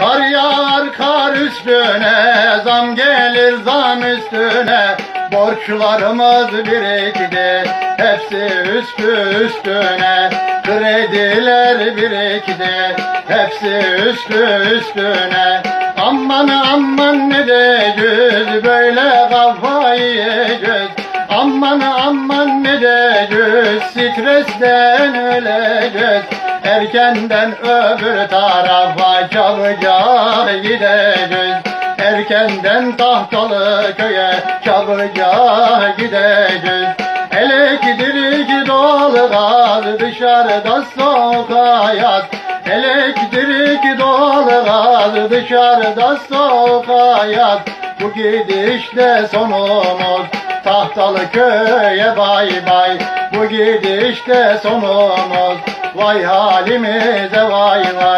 Kar yağar kar üstüne, zam gelir zam üstüne. Borçlarımız birikti, hepsi üstü üstüne. Krediler birikti, hepsi üstü üstüne. Aman aman ne de göz, böyle kafayı yiyeceğiz. Aman aman ne de göz, stresten öleceğiz. Erkenden öbür tarafa çabucak gideceğiz. Erkenden tahtalı köye çabucak gideceğiz. Elektrik doğalgaz dışarıda soğuk hayat. Elektrik doğalgaz dışarıda hayat. Bu gidişte sonumuz tahtalı köye bay bay. Bu gidişte sonumuz vay halimize vay vay.